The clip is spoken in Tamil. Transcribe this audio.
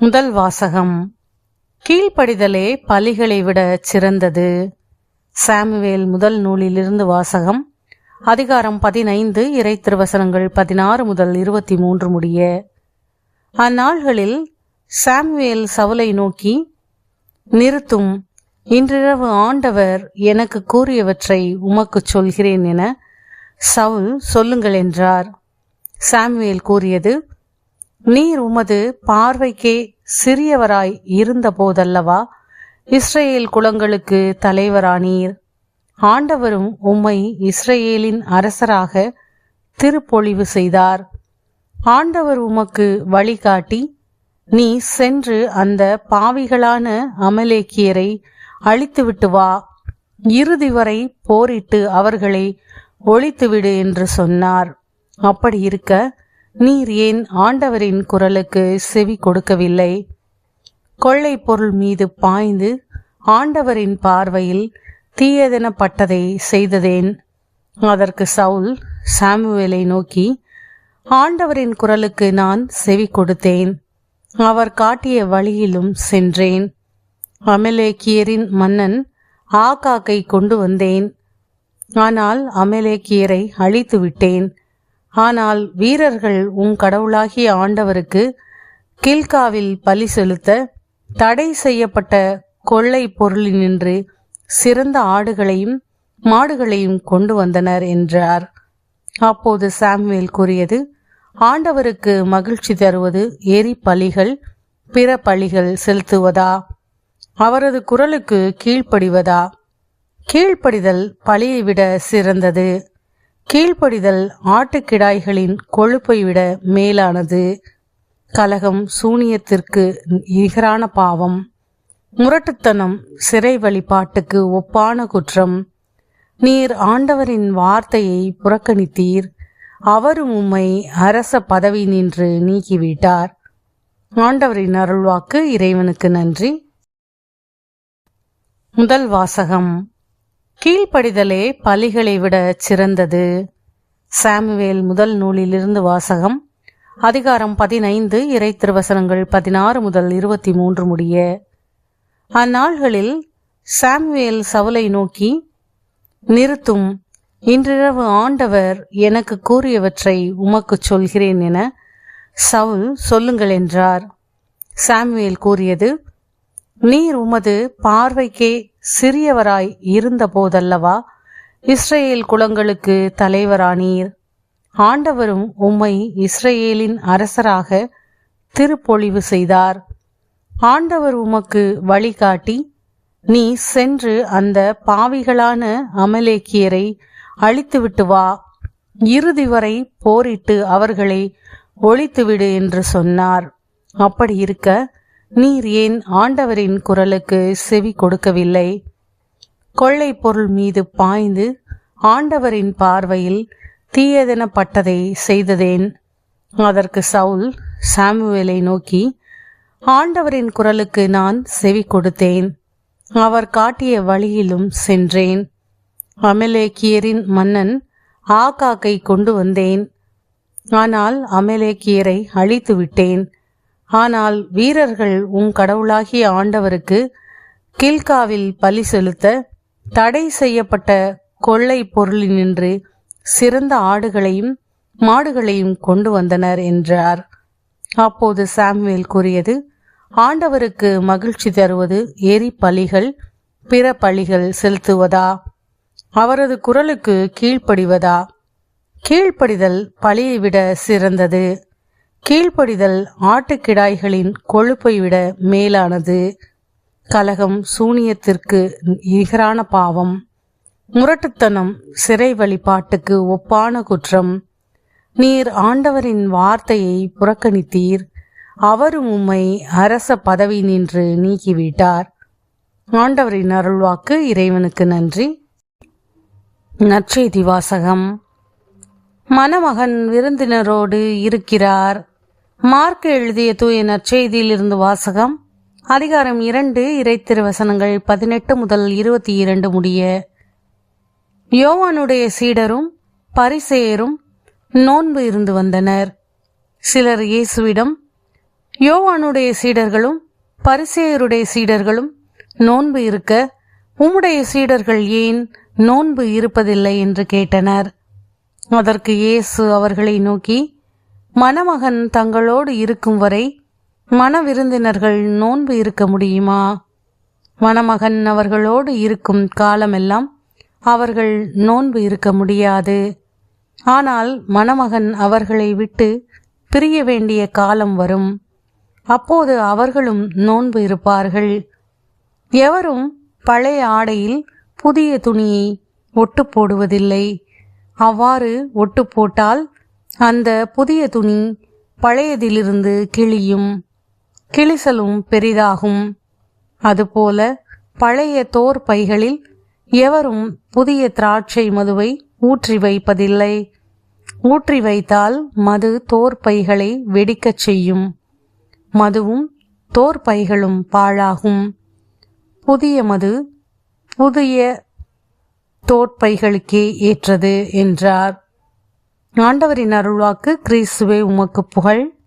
முதல் வாசகம். கீழ்ப்படிதலே பலிகளை விட சிறந்தது. சாமுவேல் முதல் நூலிலிருந்து வாசகம். அதிகாரம் பதினைந்து இறை திருவசனங்கள் பதினாறு முதல் இருபத்தி மூன்று முடிய. அந்நாள்களில் சாமுவேல் சவுலை நோக்கி நிறுத்தும். இன்றிரவு ஆண்டவர் எனக்கு கூறியவற்றை உமக்குச் சொல்கிறேன் என சவுல் சொல்லுங்கள் என்றார். சாமுவேல் கூறியது நீர் உமது பார்வைக்கே சிறியவராய் இருந்த போதல்லவா இஸ்ரேல் குலங்களுக்கு தலைவரானீர். ஆண்டவரும் உம்மை இஸ்ரேலின் அரசராக திருப்பொழிவு செய்தார். ஆண்டவர் உமக்கு வழிகாட்டி நீ சென்று அந்த பாவிகளான அமலேக்கியரை அழித்துவிட்டு வா. இறுதி வரை போரிட்டு அவர்களை ஒழித்துவிடு என்று சொன்னார். அப்படி இருக்க நீர் ஏன் ஆண்டவரின் குரலுக்கு செவி கொடுக்கவில்லை? கொள்ளை பொருள் மீது பாய்ந்து ஆண்டவரின் பார்வையில் தீயதெனப்பட்டதை செய்ததேன்? அதற்கு சவுல் சாமுவேலை நோக்கி ஆண்டவரின் குரலுக்கு நான் செவி கொடுத்தேன். அவர் காட்டிய வழியிலும் சென்றேன். அமலேக்கியரின் மன்னன் ஆகாக்கை கொண்டு வந்தேன். ஆனால் அமலேக்கியரை அழித்து விட்டேன் ஆனால் வீரர்கள் உன் கடவுளாகிய ஆண்டவருக்கு கில்காவில் பலி செலுத்த தடை செய்யப்பட்ட கொள்ளை பொருளினின்று சிறந்த ஆடுகளையும் மாடுகளையும் கொண்டு வந்தனர் என்றார். அப்போது சாமுவேல் கூறியது ஆண்டவருக்கு மகிழ்ச்சி தருவது எரி பலிகள் பிற பலிகள் செலுத்துவதா? அவரது குரலுக்கு கீழ்ப்படிவதா? கீழ்ப்படிதல் பழியை விட சிறந்தது. கீழ்ப்படிதல் ஆட்டுக்கிடாய்களின் கொழுப்பை விட மேலானது கலகம் சூனியத்திற்கு நிகரான பாவம். முரட்டுத்தனம் சிறை வழிபாட்டுக்கு ஒப்பான குற்றம். நீர் ஆண்டவரின் வார்த்தையை புறக்கணித்தீர். அவரும் உம்மை அரச பதவி நின்று நீக்கிவிட்டார். ஆண்டவரின் அருள்வாக்கு இறைவனுக்கு நன்றி. முதல் வாசகம். கீழ்ப்படிதலே பலிகளை விட சிறந்தது. சாமுவேல் முதல் நூலிலிருந்து வாசகம் அதிகாரம் பதினைந்து இறை திருவசனங்கள் பதினாறு முதல் இருபத்தி மூன்று முடிய. அந்நாள்களில் சாமுவேல் சவுலை நோக்கி நிறுத்தும் இன்றிரவு ஆண்டவர் எனக்கு கூறியவற்றை உமக்கு சொல்கிறேன் என சவுல் சொல்லுங்கள் என்றார். சாமுவேல் கூறியது நீர் உமது பார்வைக்கே சிறியவராய் இருந்த போதல்லவா இஸ்ரேல் குலங்களுக்கு தலைவரானீர். ஆண்டவரும் உம்மை இஸ்ரேலின் அரசராக திருப்பொழிவு செய்தார். ஆண்டவர் உமக்கு வழிகாட்டி நீ சென்று அந்த பாவிகளான அமலேக்கியரை அழித்துவிட்டு வா. இறுதி வரை போரிட்டு அவர்களை ஒழித்துவிடு என்று சொன்னார். அப்படி இருக்க நீர் ஏன் ஆண்டவரின் குரலுக்கு செவி கொடுக்கவில்லை? கொள்ளை பொருள் மீது பாய்ந்து ஆண்டவரின் பார்வையில் தீயதெனப்பட்டதை செய்ததேன்? அதற்கு சவுல் சாமுவேலை நோக்கி ஆண்டவரின் குரலுக்கு நான் செவி கொடுத்தேன். அவர் காட்டிய வழியிலும் சென்றேன். அமலேக்கியரின் மன்னன் ஆகாக்கை கொண்டு வந்தேன். ஆனால் அமலேக்கியரை அழித்து விட்டேன் ஆனால் வீரர்கள் உன் கடவுளாகிய ஆண்டவருக்கு கில்காவில் பலி செலுத்த தடை செய்யப்பட்ட கொள்ளை பொருளினின்று சிறந்த ஆடுகளையும் மாடுகளையும் கொண்டு வந்தனர் என்றார். அப்போது சாமுவேல் கூறியது ஆண்டவருக்கு மகிழ்ச்சி தருவது எரி பலிகள் பிற பலிகள் செலுத்துவதா? அவரது குரலுக்கு கீழ்ப்படிவதா? கீழ்ப்படிதல் பலியை விட சிறந்தது. கீழ்ப்படிதல் ஆட்டுக்கிடாய்களின் கொழுப்பை விட மேலானது. கலகம் சூனியத்திற்கு நிகரான பாவம். முரட்டுத்தனம் சிறை வழிபாட்டுக்கு ஒப்பான குற்றம். நீர் ஆண்டவரின் வார்த்தையை புறக்கணித்தீர். அவரும் உம்மை அரச பதவி நின்று நீக்கிவிட்டார். ஆண்டவரின் அருள்வாக்கு இறைவனுக்கு நன்றி. நற்செய்தி வாசகம். மணமகன் விருந்தினரோடு இருக்கிறார். மார்க் எழுதிய தூய நற்செய்தியிலிருந்து வாசகம். அதிகாரம் இரண்டு இறை வசனங்கள் பதினெட்டு முதல் இருபத்தி இரண்டு முடிய. யோவானுடைய சீடரும் பரிசேயரும் நோன்பு இருந்து வந்தனர். சிலர் இயேசுவிடம் யோவானுடைய சீடர்களும் பரிசேயருடைய சீடர்களும் நோன்பு இருக்க உம்முடைய சீடர்கள் ஏன் நோன்பு இருப்பதில்லை என்று கேட்டனர். அதற்கு இயேசு அவர்களை நோக்கி மணமகன் தங்களோடு இருக்கும் வரை மணவிருந்தினர்கள் நோன்பு இருக்க முடியுமா? மணமகன் அவர்களோடு இருக்கும் காலமெல்லாம் அவர்கள் நோன்பு இருக்க முடியாது. ஆனால் மணமகன் அவர்களை விட்டு பிரிய வேண்டிய காலம் வரும். அப்போது அவர்களும் நோன்பு இருப்பார்கள். எவரும் பழைய ஆடையில் புதிய துணியை ஒட்டு போடுவதில்லை. அவ்வாறு ஒட்டு போட்டால் அந்த புதிய துணி பழையதிலிருந்து கிழியும் கிழிசலும் பெரிதாகும். அதுபோல பழைய தோர் பைகளில் எவரும் புதிய திராட்சை மதுவை ஊற்றி வைப்பதில்லை. ஊற்றி வைத்தால் மது தோர் பைகளை வெடிக்கச் செய்யும். மதுவும் தோற்பைகளும் பாழாகும். புதிய மது புதிய தோற்பைகளுக்கே ஏற்றது என்றார். ஆண்டவரின் அருள்வாக்கு கிறிஸ்துவே உமக்கு புகழ்.